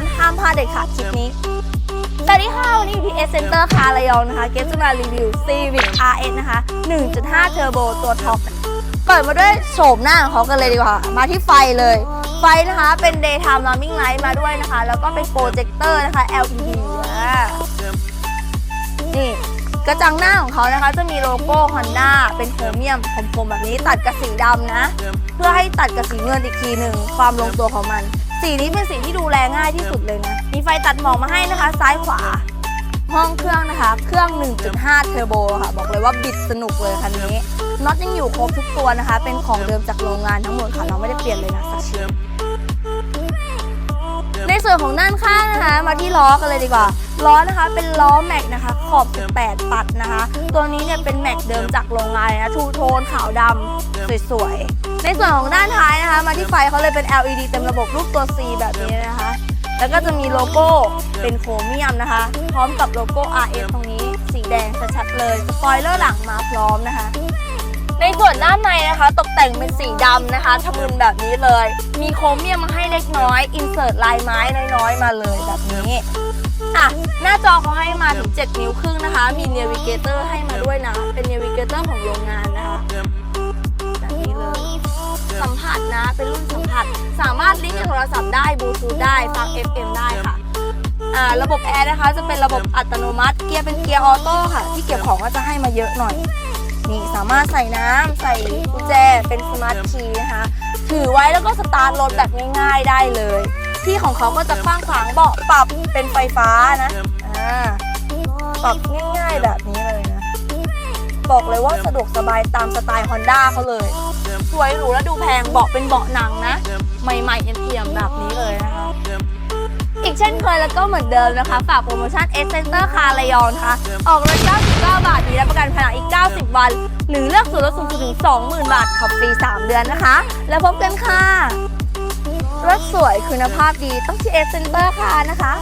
นห้ามพลาดเด็ดขาดคลิปนี้ สวัสดีค่ะ วันนี้อยู่ที่ S Center คาระยองนะคะ เกสจะมารีวิว Civic RS นะคะ 1.5 Turbo ตัวท็อปเปิดมาด้วยโฉมหน้าของเขากันเลยดีกว่า มาที่ไฟเลย ไฟนะคะเป็น daytime running light มาด้วยนะคะ แล้วก็เป็นโปรเจคเตอร์นะคะ LED นี่กระจังหน้าของเขานะคะจะมีโลโก้ Honda เป็นโครเมียมคมๆแบบนี้ตัดกับสีดำนะ เพื่อให้ตัดกับสีเงินอีกทีหนึ่งความลงตัวของมัน สีนี้เป็นสีที่ดูแลง่ายที่สุดเลยนะ มีไฟตัดหมอกมาให้นะคะ ซ้ายขวา ห้องเครื่องนะคะ เครื่อง 1.5 เทอร์โบค่ะ บอกเลยว่าบิดสนุกเลยคันนี้น็อตยังอยู่ครบทุกตัวนะคะ เป็นของเดิมจากโรงงานทั้งหมดค่ะ เราไม่ได้เปลี่ยนเลยนะสักชิ้น วนของด้านข้างนะคะ มาที่ล้อกันเลยดีกว่า ล้อนะคะเป็นล้อแม็กนะคะ ขอบ 18ปัดนะคะ ตัวนี้เนี่ยเป็นแม็กเดิมจากโรงงานนะทูโทนขาวดำสวยๆ ในส่วนของด้านท้ายนะคะ มาที่ไฟเขาเลยเป็น LED เต็มระบบรูปตัว C แบบนี้นะคะ แล้วก็จะมีโลโก้เป็นโครเมียมนะคะ พร้อมกับโลโก้ RS ตรงนี้สีแดงชัดๆเลย สปอยเลอร์หลังมาพร้อมนะคะ ในส่วนด้านในนะคะ ตกแต่งเป็นสีดำนะคะทะมึนแบบนี้เลย มีโครเมียมมาให้เล็กน้อย อินเสิร์ตลายไม้น้อยๆมาเลยแบบนี้อะหน้าจอเขาให้มาถึง 7 นิ้วครึ่งนะคะ มีเนวิเกเตอร์ให้มาด้วยนะ เป็นเนวิเกเตอร์ของโรงงานนะคะแบบนี้เลยสัมผัสนะ เป็นรุ่นสัมผัส สามารถลิงก์กับโทรศัพท์ได้บลูทูธได้ฟัง FM ได้ค่ะอ่าระบบแอร์นะคะ จะเป็นระบบอัตโนมัติ เกียร์เป็นเกียร์ออโต้ค่ะ ที่เก็บของก็จะให้มาเยอะหน่อย นี่สามารถใส่น้ำใส่กุญแจเป็นสมาร์ทคีย์นะคะ ถือไว้แล้วก็สตาร์ทรถแบบง่าย ๆได้เลย ที่ของเขาก็จะกว้างขวางเบาะปรับเป็นไฟฟ้านะอ่าปรับง่ายๆแบบนี้เลยนะ บอกเลยว่าสะดวกสบายตามสไตล์ Honda เขาเลย สวยหรูและดูแพงเบาะเป็นเบาะหนังนะ ใหม่ๆเอี่ยมๆแบบนี้เลย เคยแล้วก็เหมือนเดิมนะคะ ฝากโปรโมชั่นเอเซนเตอร์คาระยองนะคะ ออกรถ99 บาท มีรับประกันภายในอีก 90 วัน หรือเลือกส่วนลดสูงสุดถึง 20,000 บาทขับฟรี 3 เดือนนะคะ แล้วพบกันค่ะ รถสวยคุณภาพดีต้องที่เอเซนเตอร์คาร์นะคะ